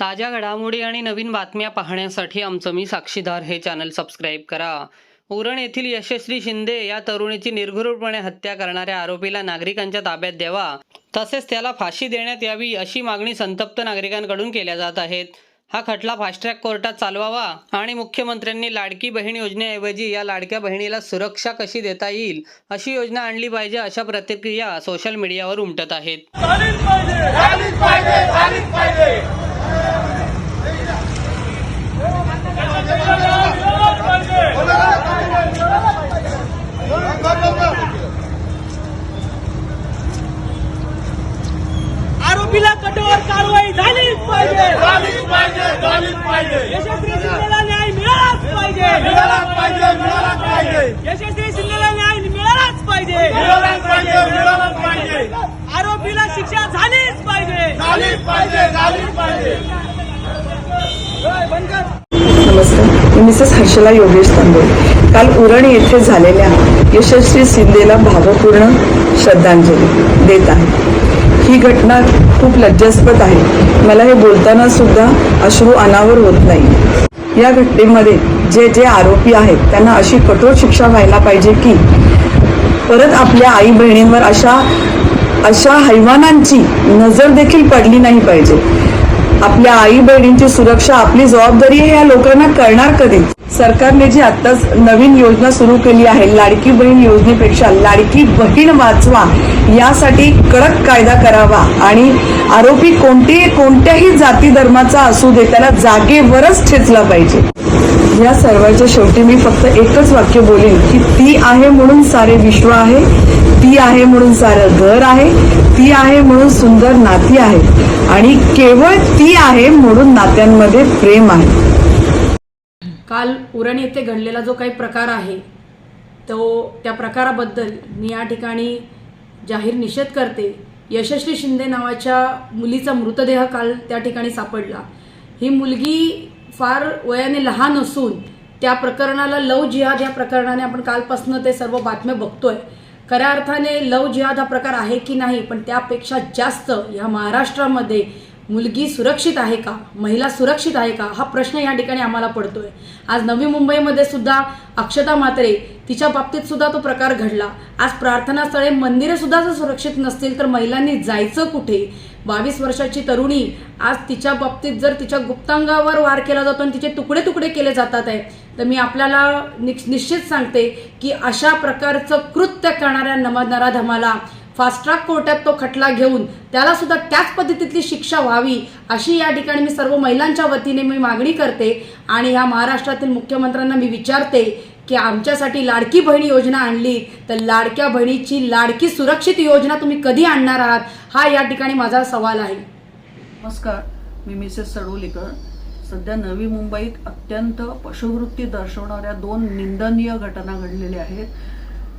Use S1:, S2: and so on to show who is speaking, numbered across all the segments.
S1: ताज्या घडामोडी आणि नवीन बातम्या पाहण्यासाठी आमचं मी साक्षीदार हे चॅनल सबस्क्राईब करा. उरण येथील यशस्वी शिंदे या तरुणीची निर्घृणपणे हत्या करणाऱ्या आरोपीला नागरिकांच्या ताब्यात द्यावा. तसेच त्याला फाशी देण्यात यावी अशी मागणी संतप्त नागरिकांकडून केल्या जात आहेत. हा खटला फास्ट ट्रॅक कोर्टात चालवावा आणि मुख्यमंत्र्यांनी लाडकी बहीण योजनेऐवजी या लाडक्या बहिणीला सुरक्षा कशी देता येईल अशी योजना आणली पाहिजे अशा प्रतिक्रिया सोशल मीडियावर उमटत आहेत
S2: झालीच पाहिजे झालीच पाहिजे झालीच पाहिजे
S3: आरोपीला कठोर कारवाई झालीच पाहिजे
S2: झालीच पाहिजे झालीच पाहिजे.
S3: यशस्वी शिंदेला न्याय मिळालाच पाहिजे.
S2: मिळालाच पाहिजे मिळालाच पाहिजे.
S3: यशस्वी शिंदेला न्याय मिळालाच पाहिजे.
S2: मिळालाच पाहिजे मिळालाच पाहिजे.
S3: आरोपीला शिक्षा झालीच पाहिजे.
S2: झालीच पाहिजे झालीच पाहिजे.
S4: नमस्कार. मी मिसेस हर्षला योगेश तांबोळे काल उरण येथे झालेल्या यशस्वी शिंदेला भावपूर्ण श्रद्धांजली देत आहे. ही घटना खूप लज्जास्पद आहे. मला हे बोलताना सुद्धा अश्रू अनावर होत नाही. या घटनेमध्ये जे जे आरोपी आहेत त्यांना अशी कठोर शिक्षा व्हायला पाहिजे की परत आपल्या आई बहिणींवर अशा अशा हैवानांची नजर देखील पडली नाही पाहिजे. आपल्या आई बहिणींची सुरक्षा आपली जबाबदारी आहे या लोकांना करणार कधी? सरकारने जी आताच नवीन योजना सुरू केली आहे लाडकी बहीण योजनेपेक्षा लाडकी बहीण वाचवा यासाठी कडक कायदा करावा आणि आरोपी कोणते कोणत्याही जाती धर्माचा असू दे त्याला जागेवरच ठेचला पाहिजे. या सर्वांच्या शेवटी मी फक्त एकच वाक्य बोलेन की ती आहे म्हणून सारे विश्व आहे. ती आहे म्हणून सारं घर आहे ती आहे म्हणून सुंदर नाती आहे आणि केवळ ती आहे म्हणून नात्यांमध्ये प्रेम आहे.
S5: काल उरण येथे घडलेला जो काही प्रकार आहे तो त्या प्रकाराबद्दल मी या ठिकाणी जाहीर निषेध करते. यशस्वी शिंदे नावाच्या मुलीचा मृतदेह काल त्या ठिकाणी सापडला. ही मुलगी फार वयाने लहान असून त्या प्रकरणाला लव जिहाद या प्रकरणाने आपण कालपासून ते सर्व बातम्या बघतोय. खऱ्या अर्थाने लव जिहाद हा प्रकार आहे की नाही पण त्यापेक्षा जास्त या महाराष्ट्रामध्ये मुलगी सुरक्षित आहे का? महिला सुरक्षित आहे का? हा प्रश्न या ठिकाणी आम्हाला पडतोय. आज नवी मुंबईमध्ये सुद्धा अक्षता मात्रे तिच्या बाबतीत सुद्धा तो प्रकार घडला. आज प्रार्थनास्थळे मंदिरे सुद्धा जर सुरक्षित नसतील तर महिलांनी जायचं कुठे? बावीस वर्षाची तरुणी आज तिच्या बाबतीत जर तिच्या गुप्तांगावर वार केला जातो आणि तिचे तुकडे तुकडे केले जातात आहे तर मी आपल्याला निश्चित सांगते की अशा प्रकारचं कृत्य करणाऱ्या नम नराधमाला फास्ट ट्रॅक कोर्टात तो खटला घेऊन त्याला सुद्धा त्याच पद्धतीतली शिक्षा व्हावी अशी या ठिकाणी मी सर्व महिलांच्या वतीने मी मागणी करते. आणि ह्या महाराष्ट्रातील मुख्यमंत्र्यांना मी विचारते की आमच्यासाठी लाडकी बहीण योजना आणली तर लाडक्या बहिणीची लाडकी सुरक्षित योजना तुम्ही कधी आणणार आहात? हा या ठिकाणी माझा सवाल आहे.
S4: नमस्कार मी मिसेस सडोलीकर. सध्या नवी मुंबईत अत्यंत पशुवृत्ती दर्शवणाऱ्या दोन निंदनीय घटना घडलेल्या आहेत.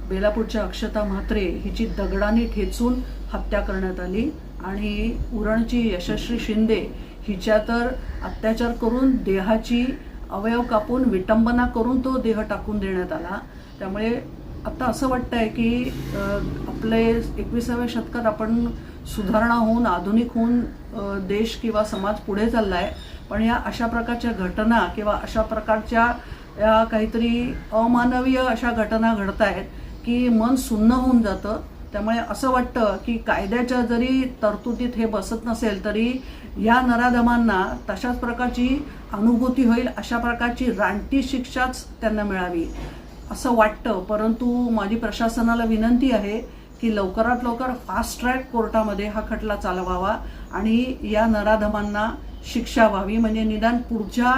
S4: बेलापूरच्या अक्षता म्हात्रे हिची दगडाने ठेचून हत्या करण्यात आली आणि उरणची यशस्वी शिंदे हिच्या तर अत्याचार करून देहाची अवयव कापून विटंबना करून तो देह टाकून देण्यात आला. त्यामुळे आता असं वाटतं आहे की आपले एकविसाव्या शतकात आपण सुधारणा होऊन आधुनिक होऊन देश किंवा समाज पुढे चालला आहे पण या अशा प्रकारच्या घटना किंवा अशा प्रकारच्या या काहीतरी अमानवीय अशा घटना घडत आहेत की मन सुन्न होऊन जातं. त्यामुळे असं वाटतं की कायद्याच्या जरी तरतुदीत हे बसत नसेल तरी या नराधमांना तशाच प्रकारची अनुभूती होईल अशा प्रकारची रानटी शिक्षाच त्यांना मिळावी असं वाटतं. परंतु माझी प्रशासनाला विनंती आहे की लवकरात लवकर फास्ट ट्रॅक कोर्टामध्ये हा खटला चालवावा आणि या नराधमांना शिक्षा व्हावी म्हणजे निदान पुढच्या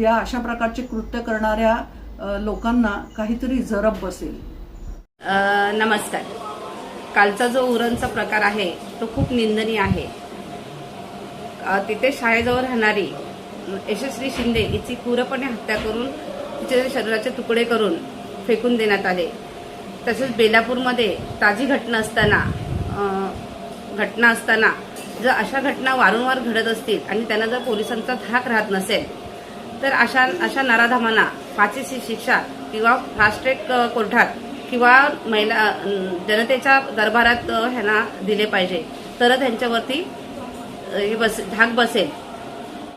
S4: या अशा प्रकारचे कृत्य करणाऱ्या लोकांना काहीतरी जरब बसेल.
S6: नमस्कार. कालचा जो उरणचा प्रकार आहे तो खूप निंदनीय आहे. तिथे शाळेजवळ राहणारी यशस्वी शिंदे हिची क्रूरपणे हत्या करून तिचे शरीराचे तुकडे करून फेकून देण्यात आले. तसेच बेलापूरमध्ये ताजी घटना असताना घटना असताना जर अशा घटना वारंवार घडत असतील आणि त्यांना जर पोलिसांचा धाक राहत नसेल तर अशा अशा नराधामांना फाशीची शिक्षा किंवा फास्ट ट्रॅक कोर्टात किंवा महिला जनतेच्या दरबारात ह्यांना दिले पाहिजे. तरच त्यांच्यावरती हे बस धाक बसेल.